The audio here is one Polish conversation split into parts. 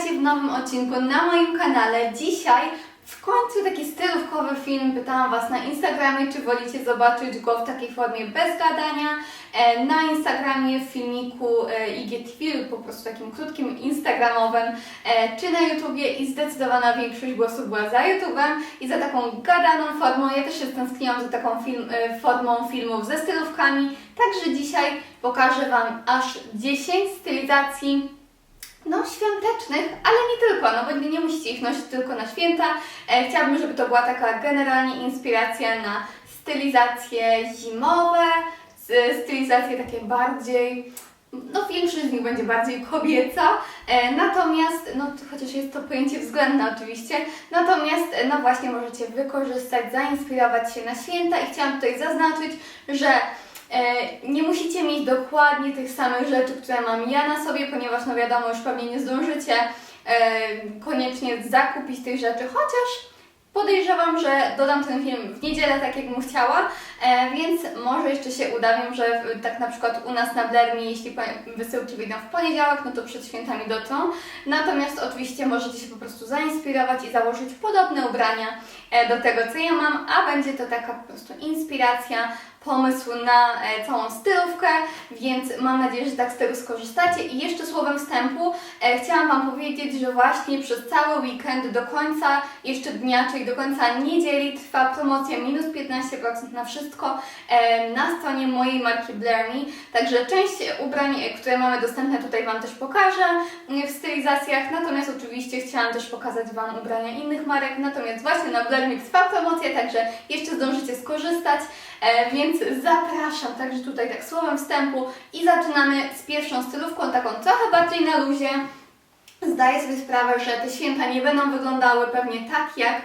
Witajcie w nowym odcinku na moim kanale. Dzisiaj w końcu taki stylówkowy film. Pytałam Was na Instagramie, czy wolicie zobaczyć go w takiej formie bez gadania. E, Na Instagramie w filmiku e, IGTV po prostu takim krótkim instagramowym, e, czy na YouTubie i zdecydowana większość głosów była za YouTubem i za taką gadaną formą. Ja też się stęskniłam za taką film, formą filmów ze stylówkami. Także dzisiaj pokażę Wam aż 10 stylizacji no, świątecznych, ale nie tylko, no bo nie, musicie ich nosić tylko na święta. E, chciałabym, żeby to była taka generalnie inspiracja na stylizacje zimowe, stylizacje takie bardziej, no większość z nich będzie bardziej kobieca, e, natomiast, no chociaż jest to pojęcie względne oczywiście, natomiast, e, no właśnie możecie wykorzystać, zainspirować się na święta i chciałam tutaj zaznaczyć, że Nie musicie mieć dokładnie tych samych rzeczy, które mam ja na sobie, ponieważ no wiadomo, już pewnie nie zdążycie e, koniecznie zakupić tych rzeczy, chociaż podejrzewam, że dodam ten film w niedzielę, tak jak chciała, e, więc może jeszcze się uda. Wiem, że tak na przykład u nas na Blermi, jeśli wysyłki wyjdą w poniedziałek, no to przed świętami dotrą. Natomiast oczywiście możecie się po prostu zainspirować i założyć podobne ubrania e, do tego, co ja mam, a będzie to taka po prostu inspiracja, pomysł na e, całą stylówkę, więc mam nadzieję, że tak z tego skorzystacie. I jeszcze słowem wstępu e, chciałam Wam powiedzieć, że właśnie przez cały weekend do końca jeszcze dnia, czyli do końca niedzieli trwa promocja minus 15% na wszystko e, na stronie mojej marki Blair Me. Także część ubrań, które mamy dostępne tutaj Wam też pokażę e, w stylizacjach, natomiast oczywiście chciałam też pokazać Wam ubrania innych marek, natomiast właśnie na Blair Me trwa promocja, także jeszcze zdążycie skorzystać. E, więc zapraszam także tutaj tak słowem wstępu i zaczynamy z pierwszą stylówką, taką trochę bardziej na luzie. Zdaję sobie sprawę, że te święta nie będą wyglądały pewnie tak jak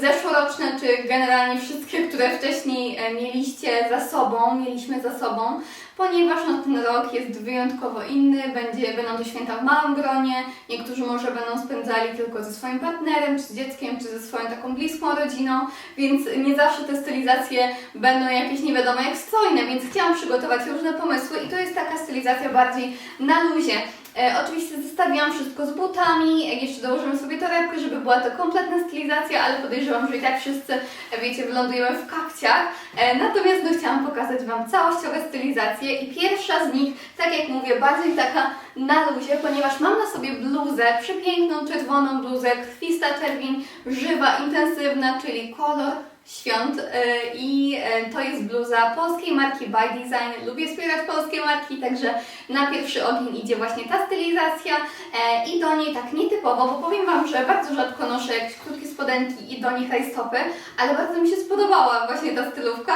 zeszłoroczne, czy generalnie wszystkie, które wcześniej e, mieliście za sobą, mieliśmy za sobą, ponieważ no, ten rok jest wyjątkowo inny, będzie, będą to święta w małym gronie, niektórzy może będą spędzali tylko ze swoim partnerem, czy z dzieckiem, czy ze swoją taką bliską rodziną, więc nie zawsze te stylizacje będą jakieś nie wiadomo jak strojne, więc chciałam przygotować różne pomysły i to jest taka stylizacja bardziej na luzie. E, oczywiście zestawiłam wszystko z butami, jeszcze dołożymy sobie torebkę, żeby była to kompletna stylizacja, ale podejrzewam, że i tak wszyscy, e, wiecie, wylądujemy w kapciach. E, natomiast no, chciałam pokazać Wam całościowe stylizacje i pierwsza z nich, tak jak mówię, bardziej taka na luzie, ponieważ mam na sobie bluzę, przepiękną czerwoną bluzę, krwista czerwień, żywa, intensywna, czyli kolor świąt y, i y, to jest bluza polskiej marki By Design. Lubię wspierać polskie marki, także na pierwszy ogień idzie właśnie ta stylizacja e, i do niej tak nietypowo, bo powiem Wam, że bardzo rzadko noszę jakieś krótkie spodenki i do nich rajstopy, ale bardzo mi się spodobała właśnie ta stylówka.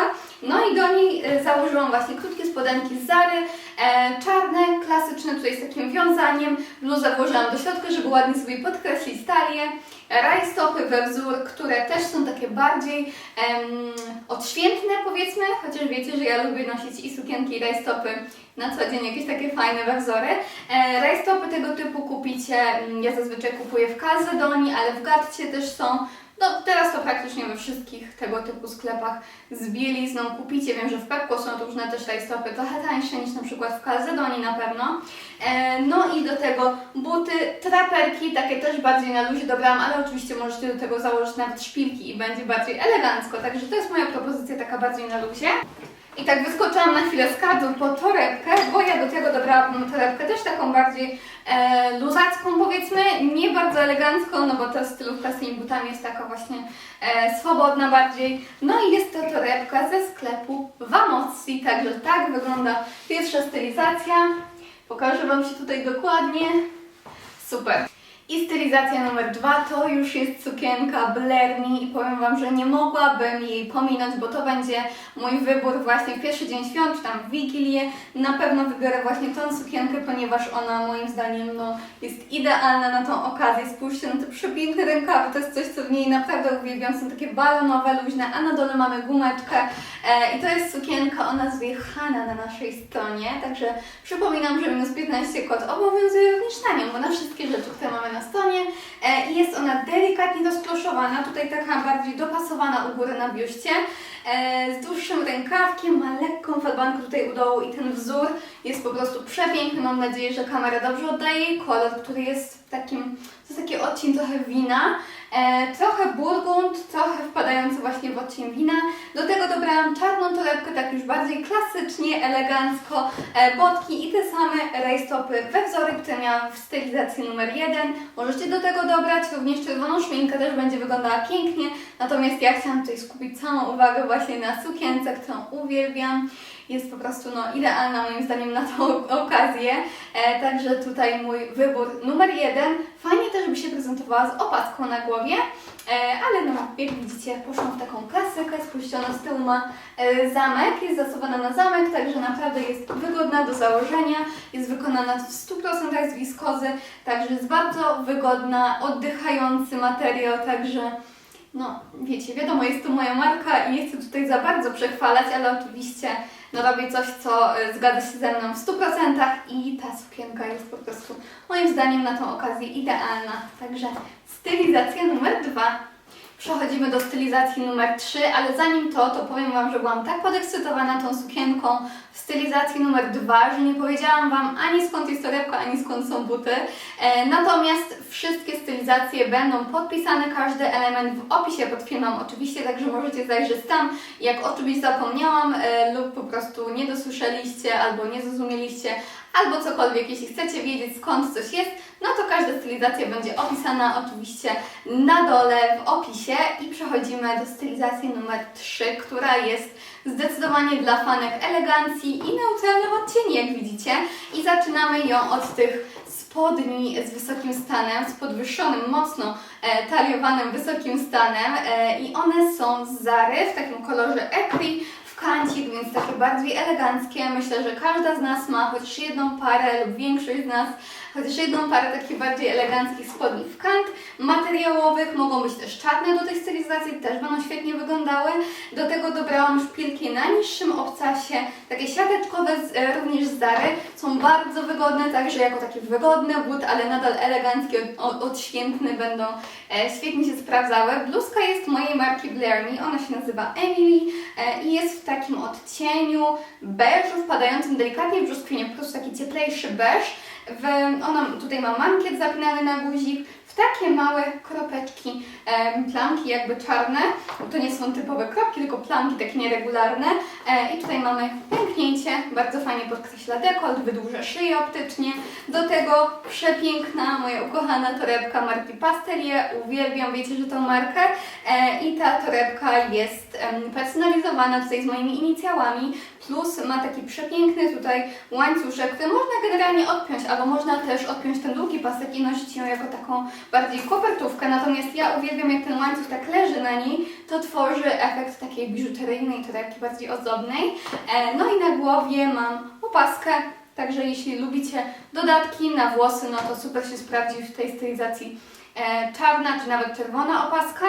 No i do niej e, założyłam właśnie krótkie spodenki z Zary, e, czarne, klasyczne tutaj z takim wiązaniem. Bluzę włożyłam do środka, żeby ładnie sobie podkreślić talię. Rajstopy we wzór, które też są takie bardziej em, odświętne powiedzmy, chociaż wiecie, że ja lubię nosić i sukienki i rajstopy na co dzień, jakieś takie fajne we wzory. E, rajstopy tego typu kupicie, mm, ja zazwyczaj kupuję w Calzedonii, ale w Gatcie też są. No teraz to praktycznie we wszystkich tego typu sklepach z bielizną kupicie. Wiem, że w Pepco są różne też rajstopy, trochę tańsze niż na przykład w Calzedonii na pewno. E, no i do tego buty, traperki, takie też bardziej na luzie dobrałam, ale oczywiście możecie do tego założyć nawet szpilki i będzie bardziej elegancko. Także to jest moja propozycja taka bardziej na luzie. I tak wyskoczyłam na chwilę z kadru po torebkę, bo ja do tego dobrałam torebkę też taką bardziej e, luzacką powiedzmy, nie bardzo elegancką, no bo ta stylówka z tymi butami jest taka właśnie e, swobodna bardziej. No i jest to torebka ze sklepu Vamossi, także tak wygląda pierwsza stylizacja. Pokażę Wam się tutaj dokładnie. Super. I stylizacja numer dwa to już jest sukienka Me i powiem Wam, że nie mogłabym jej pominąć, bo to będzie mój wybór właśnie w pierwszy dzień świąt, czy tam w Wigilię. Na pewno wybiorę właśnie tą sukienkę, ponieważ ona moim zdaniem no, jest idealna na tą okazję. Spójrzcie na te przepiękne rękawy, to jest coś, co w niej naprawdę uwielbiam. Są takie balonowe, luźne, a na dole mamy gumeczkę. E, I to jest sukienka o nazwie Hanna na naszej stronie, także przypominam, że minus 15 kod obowiązuje również na nią, bo na wszystkie rzeczy, które mamy na stronie e, i jest ona delikatnie rozkloszowana, tutaj taka bardziej dopasowana u góry na biuście, e, z dłuższym rękawkiem, ma lekką falbankę tutaj u dołu i ten wzór jest po prostu przepiękny. Mam nadzieję, że kamera dobrze oddaje kolor, który jest takim, to jest taki odcień trochę wina, e, trochę burgund, trochę wpadający właśnie w odcień wina. Do tego dobrałam czarną torebkę, tak już bardziej klasycznie, elegancko, e, i te same rajstopy we wzory, które miałam w stylizacji numer jeden. Możecie do tego dobrać również czerwoną szminkę, też będzie wyglądała pięknie. Natomiast ja chciałam tutaj skupić całą uwagę właśnie na sukience, którą uwielbiam. Jest po prostu no, idealna moim zdaniem na tą okazję. E, także tutaj mój wybór numer jeden. Fajnie też by się prezentowała z opaską na głowie. E, ale no, jak widzicie, poszłam w taką klasykę, spuściono z tyłu ma e, zamek, jest zasuwana na zamek, także naprawdę jest wygodna do założenia, jest wykonana w 100% z wiskozy, także jest bardzo wygodna, oddychający materiał, także no wiecie, wiadomo, jest to moja marka i nie chcę tutaj za bardzo przechwalać, ale oczywiście no robię coś, co e, zgadza się ze mną w 100% i ta sukienka jest po prostu moim zdaniem na tą okazję idealna, także stylizacja numer dwa. Przechodzimy do stylizacji numer 3, ale zanim to, to powiem Wam, że byłam tak podekscytowana tą sukienką w stylizacji numer 2, że nie powiedziałam Wam ani skąd jest torebka, ani skąd są buty. E, natomiast wszystkie stylizacje będą podpisane, każdy element w opisie pod filmem oczywiście, także możecie zajrzeć tam. Jak o czymś zapomniałam e, lub po prostu nie dosłyszeliście albo nie zrozumieliście, albo cokolwiek, jeśli chcecie wiedzieć skąd coś jest, no to każda stylizacja będzie opisana oczywiście na dole w opisie i przechodzimy do stylizacji numer 3, która jest zdecydowanie dla fanek elegancji i neutralnych odcieni, jak widzicie. I zaczynamy ją od tych spodni z wysokim stanem, z podwyższonym, mocno e, taliowanym wysokim stanem e, i one są z Zary w takim kolorze ecri w kancik, więc takie bardziej eleganckie. Myślę, że każda z nas ma chociaż jedną parę lub większość z nas chociaż jedną parę takich bardziej eleganckich spodni w kant, materiałowych, mogą być też czarne do tej stylizacji, też będą świetnie wyglądały. Do tego dobrałam szpilki na niższym obcasie, takie siateczkowe e, również z Zary, są bardzo wygodne, także jako taki wygodny but, ale nadal elegancki, od, odświętny będą e, świetnie się sprawdzały. Bluzka jest mojej marki Blair Me, ona się nazywa Emily e, i jest w takim odcieniu beżu wpadającym delikatnie w brzoskwinię, po prostu taki cieplejszy beż. W, ona tutaj ma mankiet zapinany na guzik, takie małe kropeczki, em, plamki jakby czarne. To nie są typowe kropki, tylko plamki takie nieregularne. E, I tutaj mamy pęknięcie, bardzo fajnie podkreśla dekolt, wydłuża szyję optycznie. Do tego przepiękna, moja ukochana torebka marki Pastelie. Uwielbiam, wiecie, że tą markę. E, I ta torebka jest personalizowana tutaj z moimi inicjałami. Plus ma taki przepiękny tutaj łańcuszek, który można generalnie odpiąć, albo można też odpiąć ten długi pasek i nosić ją jako taką bardziej kopertówkę. Natomiast ja uwielbiam, jak ten łańcuch tak leży na niej, to tworzy efekt takiej biżuteryjnej torebki, bardziej ozdobnej. E, no i na głowie mam opaskę, Także jeśli lubicie dodatki na włosy, no to super się sprawdzi w tej stylizacji e, czarna czy nawet czerwona opaska.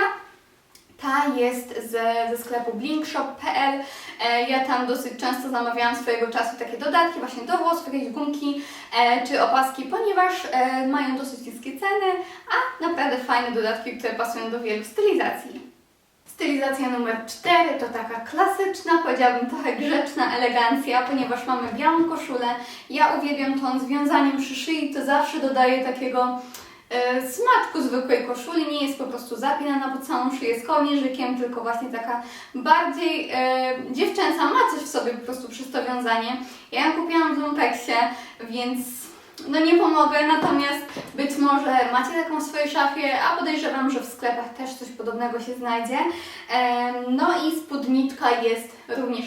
Ta jest ze, ze sklepu blinkshop.pl. E, ja tam dosyć często zamawiałam swojego czasu takie dodatki właśnie do włosów, jakieś gumki e, czy opaski, ponieważ e, mają dosyć niskie ceny, a naprawdę fajne dodatki, które pasują do wielu stylizacji. Stylizacja numer 4 to taka klasyczna, powiedziałabym trochę grzeczna elegancja, ponieważ mamy białą koszulę. Ja uwielbiam tą związaniem przy szyi, to zawsze dodaje takiego e, smaczku zwykłej koszuli. Nie jest po prostu zapinana po całą szyję z kołnierzykiem, tylko właśnie taka bardziej e, dziewczęca, ma coś w sobie po prostu przez to wiązanie. Ja ją kupiłam w Lumpeksie, więc no nie pomogę, natomiast być może macie taką w swojej szafie, a podejrzewam, że w sklepach też coś podobnego się znajdzie. Em, No i spódniczka jest również.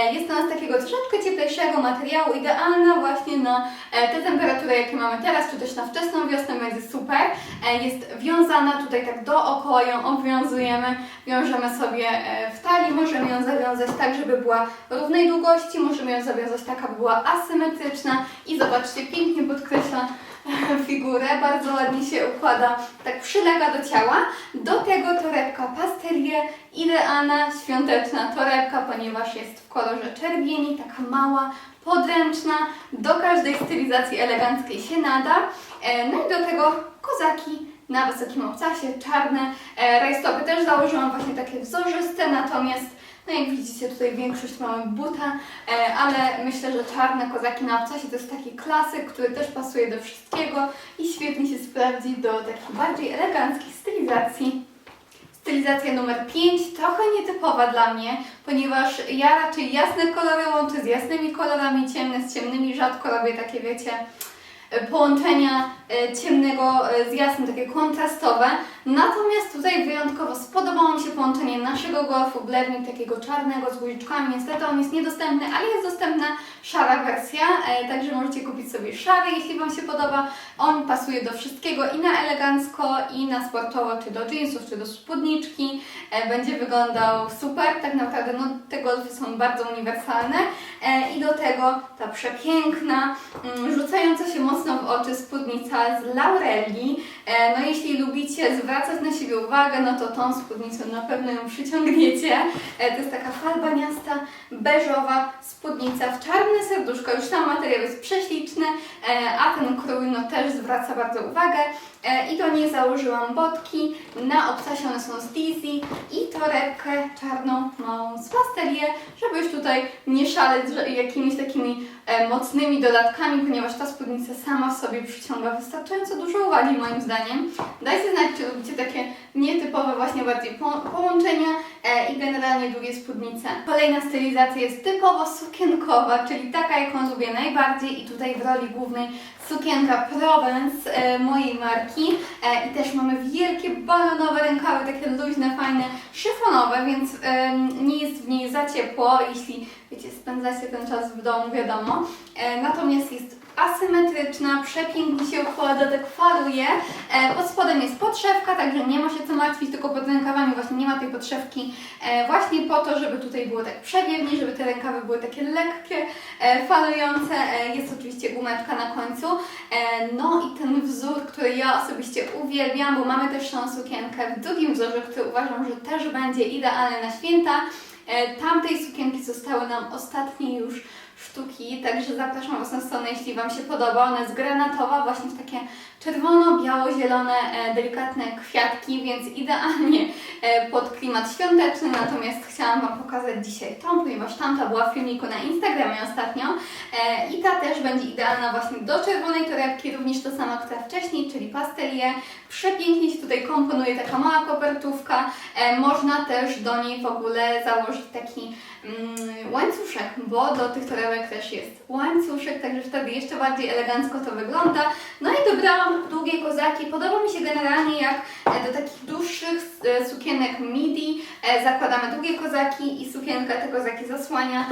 E, Jest ona z takiego troszeczkę cieplejszego materiału, idealna właśnie na e, te temperatury, jakie mamy teraz, czy też na wczesną wiosnę, będzie super. E, Jest wiązana tutaj tak dookoła, ją obwiązujemy, wiążemy sobie e, w talii, możemy ją zawiązać tak, żeby była równej długości, możemy ją zawiązać tak, aby była asymetryczna i zobaczcie, pięknie podkreśla figurę, bardzo ładnie się układa, tak przylega do ciała. Do tego torebka pasterie, idealna, świąteczna torebka, ponieważ jest w kolorze czerwieni, taka mała, podręczna, do każdej stylizacji eleganckiej się nada. E, No i do tego kozaki na wysokim obcasie, czarne. E, Rajstopy też założyłam właśnie takie wzorzyste, natomiast no jak widzicie tutaj większość mamy buta, e, ale myślę, że czarne kozaki na obcasie to jest taki klasyk, który też pasuje do wszystkiego i świetnie się sprawdzi do takich bardziej eleganckich stylizacji. Stylizacja numer 5, trochę nietypowa dla mnie, ponieważ ja raczej jasne kolory łączę z jasnymi kolorami, ciemne z ciemnymi, rzadko robię takie, wiecie, e, połączenia ciemnego e, z jasnym, takie kontrastowe. Natomiast tutaj wyjątkowo spodobało mi się połączenie naszego golfu Blevnik, takiego czarnego z guziczkami. Niestety on jest niedostępny, ale jest dostępna szara wersja, e, także możecie kupić sobie szary, jeśli Wam się podoba. On pasuje do wszystkiego i na elegancko, i na sportowo, czy do jeansów, czy do spódniczki. E, Będzie wyglądał super, tak naprawdę no, te golfy są bardzo uniwersalne. E, I do tego ta przepiękna, mm, rzucająca się mocno w oczy spódnica z Laurelli. E, No jeśli lubicie zwracać na siebie uwagę, no to tą spódnicą na pewno ją przyciągniecie. E, To jest taka falbaniasta, beżowa spódnica w czarne serduszko. Już sam materiał jest prześliczny, e, a ten krój no też zwraca bardzo uwagę. E, I do niej założyłam botki. Na obcasie one są z Dizzy i torebkę czarną, małą z pasterie, żeby już tutaj nie szaleć jakimiś takimi e, mocnymi dodatkami, ponieważ ta spódnica sama w sobie przyciąga wystarczająco dużo uwagi moim zdaniem. Dajcie znać, czy lubicie takie nietypowe właśnie bardziej po- połączenia e, i generalnie długie spódnice. Kolejna stylizacja jest typowo sukienkowa, czyli taka, jaką lubię najbardziej i tutaj w roli głównej sukienka Provence e, mojej marki e, i też mamy wielkie balonowe rękawy, takie luźne, fajne, szyfonowe, więc em, nie jest w niej za ciepło, jeśli wiecie, spędzacie ten czas w domu, wiadomo. E, natomiast jest asymetryczna, przepięknie się układa, tak faluje. E, pod spodem jest podszewka, także nie ma się co martwić, tylko pod rękawami właśnie nie ma tej podszewki e, właśnie po to, żeby tutaj było tak przewiewnie, żeby te rękawy były takie lekkie, e, falujące. Jest oczywiście gumeczka na końcu. No i ten wzór, który ja osobiście uwielbiam, bo mamy też tą sukienkę w drugim wzorze, który uważam, że też będzie idealny na święta. Tamtej sukienki zostały nam ostatnie już sztuki, także zapraszam Was na stronę, jeśli Wam się podoba. Ona jest granatowa, właśnie w takie czerwono-biało-zielone, e, delikatne kwiatki, więc idealnie e, pod klimat świąteczny. Natomiast chciałam Wam pokazać dzisiaj tą, ponieważ tamta była w filmiku na Instagramie ostatnio. E, I ta też będzie idealna właśnie do czerwonej torebki, również to samo, która wcześniej, czyli pastelie. Przepięknie się tutaj komponuje taka mała kopertówka. Można też do niej w ogóle założyć taki mm, łańcuszek, bo do tych torebek też jest łańcuszek, także wtedy jeszcze bardziej elegancko to wygląda. No i dobrałam długie kozaki. Podoba mi się generalnie jak e, do takich dłuższych e, sukienek midi e, zakładamy długie kozaki i sukienka te kozaki zasłania.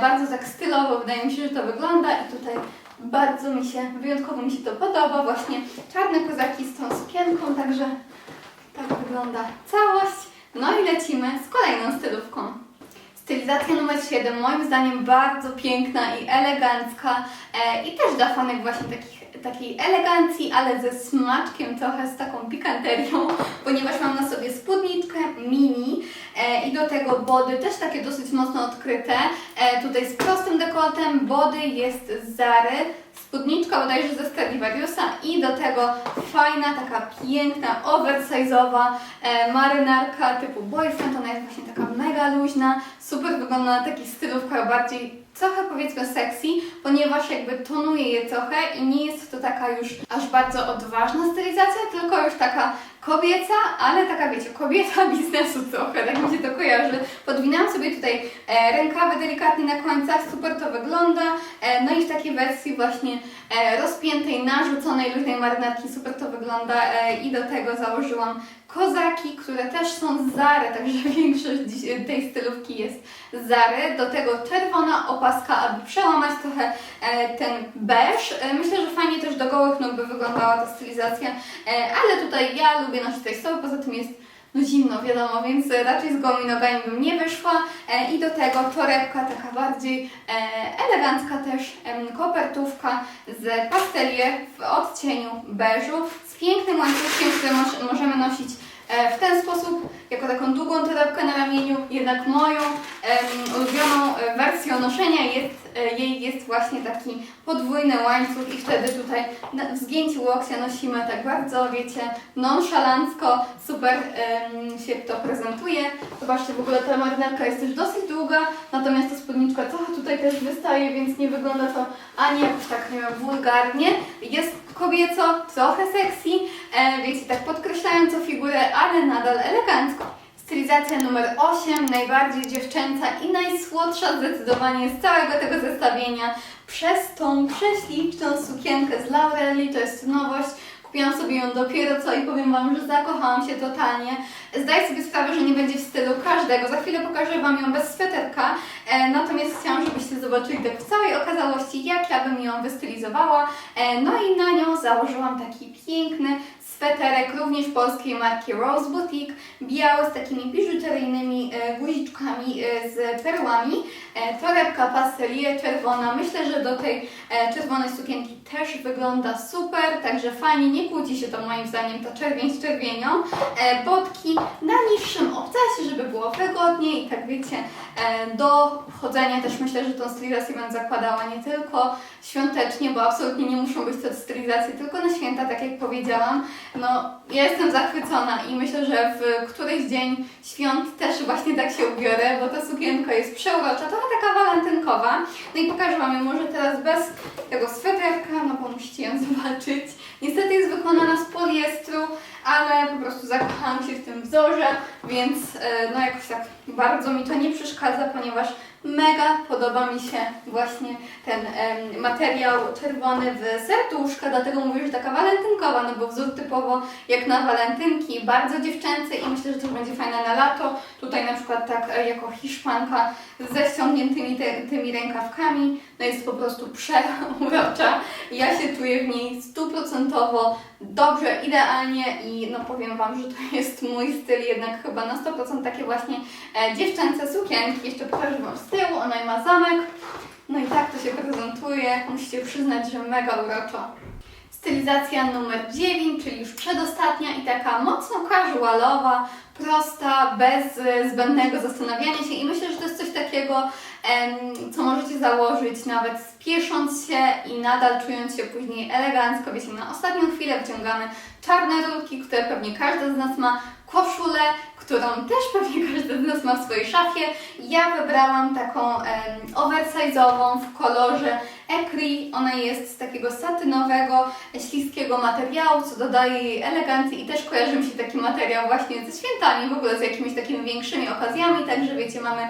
Bardzo tak stylowo wydaje mi się, że to wygląda i tutaj bardzo mi się, wyjątkowo mi się to podoba. Właśnie czarne kozaki z tą sukienką, także tak wygląda całość. No i lecimy z kolejną stylówką. Stylizacja numer 7, moim zdaniem bardzo piękna i elegancka i też dla fanek właśnie takich, takiej elegancji, ale ze smaczkiem trochę, z taką pikanterią, ponieważ mam na sobie spódniczkę mini e, i do tego body też takie dosyć mocno odkryte, e, tutaj z prostym dekoltem, body jest z Zary, spódniczka bodajże ze Stradivariusa i do tego fajna, taka piękna, oversize'owa e, marynarka typu boyfriend, ona jest właśnie taka mega luźna, super wygląda na takich stylówkach bardziej trochę powiedzmy sexy, ponieważ jakby tonuje je trochę i nie jest to taka już aż bardzo odważna stylizacja, tylko już taka kobieca, ale taka wiecie, kobieta biznesu trochę, tak mi się to kojarzy. Podwinęłam sobie tutaj e, rękawy delikatnie na końcach, super to wygląda, e, no i w takiej wersji właśnie e, rozpiętej, narzuconej luźnej marynarki, super to wygląda e, i do tego założyłam kozaki, które też są z Zary, także większość tej stylówki jest z Zary. Do tego czerwona opaska, aby przełamać trochę e, ten beż. E, myślę, że fajnie też do gołych nóg by wyglądała ta stylizacja, e, ale tutaj ja lubię nosić tej stoły, poza tym jest no zimno, wiadomo, więc raczej z gołymi nogami bym nie wyszła. E, I do tego torebka taka bardziej e, elegancka też, em, kopertówka z pastelier w odcieniu beżu z pięknym łańcuszkiem, który moż, możemy nosić e, w ten sposób, jako taką długą torebkę na ramieniu, jednak moją em, ulubioną wersją noszenia jest, e, jej jest właśnie taki podwójny łańcuch i wtedy tutaj w zgięciu łokcia nosimy tak bardzo, wiecie, nonszalancko, super em, się to prezentuje. Zobaczcie, w ogóle ta marynarka jest też dosyć długa, natomiast ta spódniczka trochę tutaj też wystaje, więc nie wygląda to ani jakoś tak, nie wiem, wulgarnie. Jest kobieco, trochę sexy, e, wiecie, tak podkreślająco figurę, ale nadal elegancko. Stylizacja numer 8, najbardziej dziewczęca i najsłodsza zdecydowanie z całego tego zestawienia przez tą prześliczną sukienkę z Laureli, to jest nowość. Kupiłam sobie ją dopiero co i powiem Wam, że zakochałam się totalnie. Zdaję sobie sprawę, że nie będzie w stylu każdego. Za chwilę pokażę Wam ją bez sweterka, e, natomiast chciałam, żebyście zobaczyli tak w całej okazałości, jak ja bym ją wystylizowała. E, no i na nią założyłam taki piękny sweterek, również polskiej marki Rose Boutique, biały z takimi biżuteryjnymi e, guziczkami e, z perłami, e, torebka pastelie czerwona, myślę, że do tej czerwonej sukienki też wygląda super, także fajnie, nie kłóci się to moim zdaniem ta czerwień z czerwienią, e, botki na niższym obcasie, żeby było wygodnie i tak wiecie, e, do chodzenia też myślę, że tą stylizację będę zakładała nie tylko świątecznie, bo absolutnie nie muszą być to stylizacje tylko na święta, tak jak powiedziałam, no, ja jestem zachwycona i myślę, że w któryś dzień świąt też właśnie tak się ubiorę, bo ta sukienka jest przeurocza, trochę taka walentynkowa. No i pokażę Wam ją może teraz bez tego sweterka, no bo musicie ją zobaczyć. Niestety jest wykonana z poliestru, ale po prostu zakochałam się w tym wzorze, więc e, no jakoś tak bardzo mi to nie przeszkadza, ponieważ mega podoba mi się właśnie ten em, materiał czerwony w serduszka, dlatego mówię, że taka walentynkowa, no bo wzór typowo jak na walentynki, bardzo dziewczęcy i myślę, że to będzie fajne na lato. Tutaj na przykład tak e, jako hiszpanka ze ściągniętymi te, tymi rękawkami, no jest po prostu przeurocza. Ja się czuję w niej stuprocentowo dobrze, idealnie i no powiem Wam, że to jest mój styl jednak chyba na 100% takie właśnie e, dziewczęce sukienki. Jeszcze pokażę Wam z tyłu, ona ma zamek. No i tak to się prezentuje. Musicie przyznać, że mega uroczo. Stylizacja numer 9, czyli już przedostatnia i taka mocno casualowa, prosta, bez e, zbędnego zastanawiania się i myślę, że to jest coś takiego, co możecie założyć nawet spiesząc się i nadal czując się później elegancko. Wiecie, na ostatnią chwilę wciągamy czarne rurki, które pewnie każdy z nas ma, koszulę, którą też pewnie każdy z nas ma w swojej szafie. Ja wybrałam taką em, oversize'ową w kolorze ecri. Ona jest z takiego satynowego, śliskiego materiału, co dodaje jej elegancji i też kojarzy mi się taki materiał właśnie ze świętami, w ogóle z jakimiś takimi większymi okazjami, także wiecie, mamy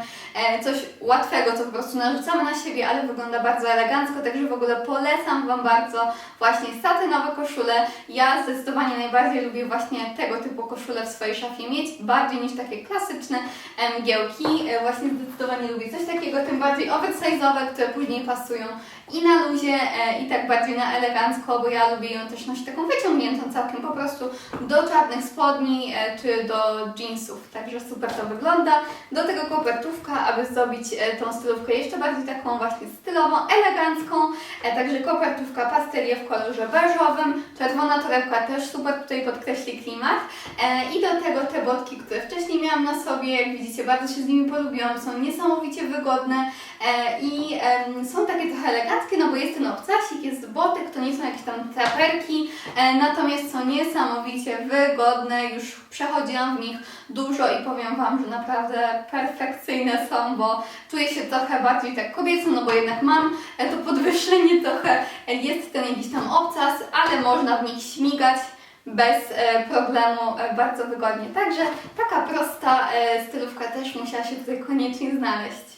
coś łatwego, co po prostu narzucamy na siebie, ale wygląda bardzo elegancko, także w ogóle polecam Wam bardzo właśnie satynowe koszule. Ja zdecydowanie najbardziej lubię właśnie tego typu koszule w swojej szafie mieć, bardziej niż takie klasyczne e, mgiełki. E, właśnie zdecydowanie lubię coś takiego, tym bardziej oversize'owe, które później pasują i na luzie, e, i tak bardziej na elegancko, bo ja lubię ją też nosić taką wyciągniętą całkiem po prostu do czarnych spodni e, czy do jeansów, także super to wygląda. Do tego kopertówka, aby zrobić e, tą stylówkę jeszcze bardziej taką właśnie stylową, elegancką, e, także kopertówka pastelie w kolorze beżowym, czerwona torebka też super tutaj podkreśli klimat. E, i do tego te botki, które wcześniej miałam na sobie, jak widzicie bardzo się z nimi polubiłam, są niesamowicie wygodne. I są takie trochę eleganckie, no bo jest ten obcasik, jest botek, to nie są jakieś tam traperki, natomiast są niesamowicie wygodne, już przechodziłam w nich dużo i powiem Wam, że naprawdę perfekcyjne są, bo czuję się trochę bardziej tak kobieco, no bo jednak mam e, to podwyższenie trochę, e, jest ten jakiś tam obcas, ale można w nich śmigać bez e, problemu, bardzo wygodnie. Także taka prosta stylówka też musiała się tutaj koniecznie znaleźć.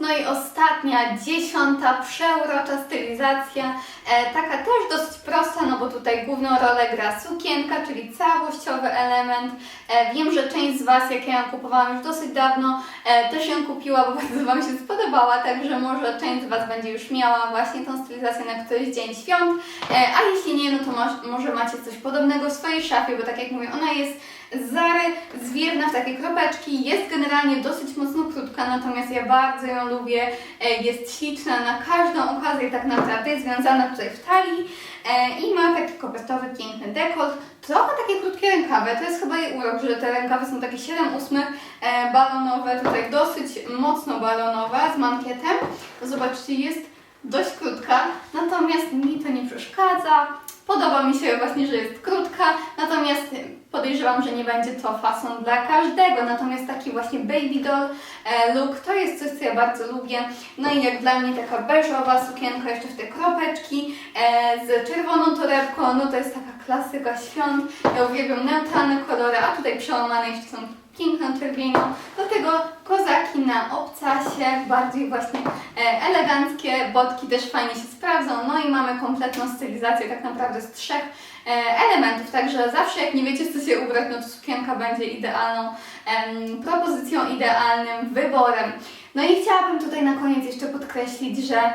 No i ostatnia, dziesiąta, przeurocza stylizacja, e, taka też dosyć prosta, no bo tutaj główną rolę gra sukienka, czyli całościowy element. E, wiem, że część z Was, jak ja ją kupowałam już dosyć dawno, e, też ją kupiła, bo bardzo Wam się spodobała, także może część z Was będzie już miała właśnie tą stylizację na któryś dzień świąt, e, a jeśli nie, no to mo- może macie coś podobnego w swojej szafie, bo tak jak mówię, ona jest Zary, zwiewna w takie kropeczki. Jest generalnie dosyć mocno krótka, natomiast ja bardzo ją lubię. E, Jest śliczna na każdą okazję tak naprawdę, jest związana tutaj w talii e, i ma taki kopertowy, piękny dekolt. Trochę takie krótkie rękawy, to jest chyba jej urok, że te rękawy są takie 7 ósmych e, balonowe, tutaj dosyć mocno balonowe z mankietem. Zobaczcie, jest dość krótka, natomiast mi to nie przeszkadza. Podoba mi się właśnie, że jest krótka, natomiast podejrzewam, że nie będzie to fason dla każdego. Natomiast taki właśnie baby doll e, look to jest coś, co ja bardzo lubię. No i jak dla mnie taka beżowa sukienka, jeszcze w te kropeczki e, z czerwoną torebką, no to jest taka klasyka świąt. Ja uwielbiam neutralne kolory, a tutaj przełamane jeszcze są piękną czerwienią. Do tego kozaki na obcasie, bardziej właśnie e, eleganckie, botki też fajnie się sprawdzą. No i mamy kompletną stylizację tak naprawdę z trzech e, elementów, także zawsze jak nie wiecie co się ubrać, no to sukienka będzie idealną em, propozycją, idealnym wyborem. No i chciałabym tutaj na koniec jeszcze podkreślić, że e,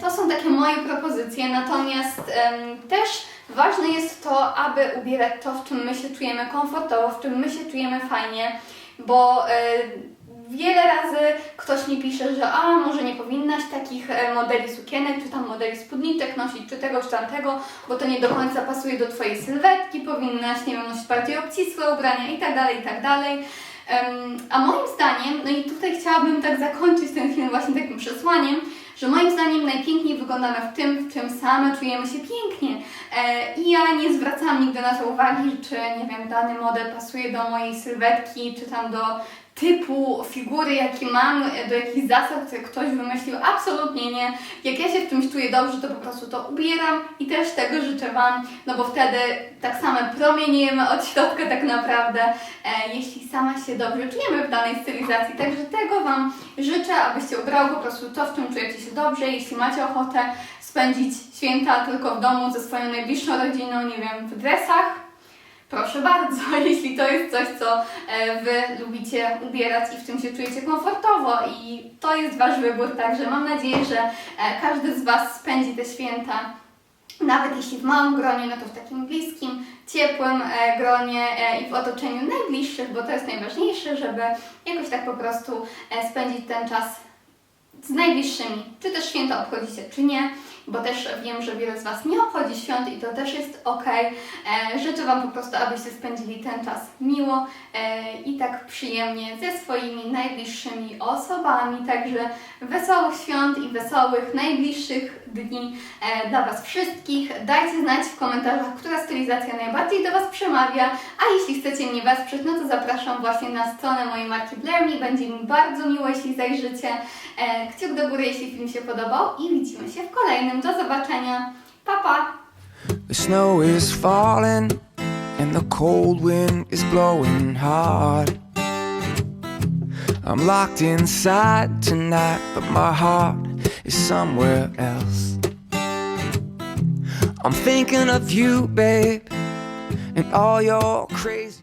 to są takie moje propozycje, natomiast em, też ważne jest to, aby ubierać to, w czym my się czujemy komfortowo, w czym my się czujemy fajnie, bo e, wiele razy ktoś mi pisze, że a może nie powinnaś takich e, modeli sukienek, czy tam modeli spódniczek nosić, czy tego, czy tamtego, bo to nie do końca pasuje do Twojej sylwetki, powinnaś, nie wiem, nosić bardziej obcisłe ubrania i tak dalej, i tak A moim zdaniem, no i tutaj chciałabym tak zakończyć ten film właśnie takim przesłaniem, że moim zdaniem najpiękniej wyglądamy w tym, w czym same czujemy się pięknie. E, I ja nie zwracam nigdy na to uwagi, czy nie wiem, dany model pasuje do mojej sylwetki, czy tam do typu figury, jaki mam, e, do jakichś zasad, ktoś wymyślił. Absolutnie nie. Jak ja się w czymś czuję dobrze, to po prostu to ubieram i też tego życzę Wam, no bo wtedy tak samo promieniujemy od środka tak naprawdę, e, jeśli sama się dobrze czujemy w danej stylizacji. Także tego Wam życzę, abyście ubrały po prostu to, w czym czujecie się dobrze. Jeśli macie ochotę spędzić święta tylko w domu ze swoją najbliższą rodziną, nie wiem, w dresach, Proszę bardzo, jeśli to jest coś, co e, Wy lubicie ubierać i w czym się czujecie komfortowo i to jest Wasz wybór, także mam nadzieję, że e, każdy z Was spędzi te święta nawet jeśli w małym gronie, no to w takim bliskim, ciepłym e, gronie i w otoczeniu najbliższych, bo to jest najważniejsze, żeby jakoś tak po prostu spędzić ten czas z najbliższymi. Czy też święta obchodzicie, czy nie, bo też wiem, że wiele z Was nie obchodzi świąt i to też jest ok. E, życzę Wam po prostu, abyście spędzili ten czas miło e, i tak przyjemnie ze swoimi najbliższymi osobami. Także wesołych świąt i wesołych najbliższych dni e, dla Was wszystkich. Dajcie znać w komentarzach, która stylizacja najbardziej do Was przemawia, a jeśli chcecie mnie wesprzeć, no to zapraszam właśnie na stronę mojej marki Blair Me. Będzie mi bardzo miło, jeśli zajrzycie. Kciuk do góry, jeśli film się podobał i widzimy się w kolejnym. Do zobaczenia. Pa, pa! The snow is falling and the cold wind is blowing hard. I'm locked inside tonight, but my heart is somewhere else. I'm thinking of you, babe, and all your crazy.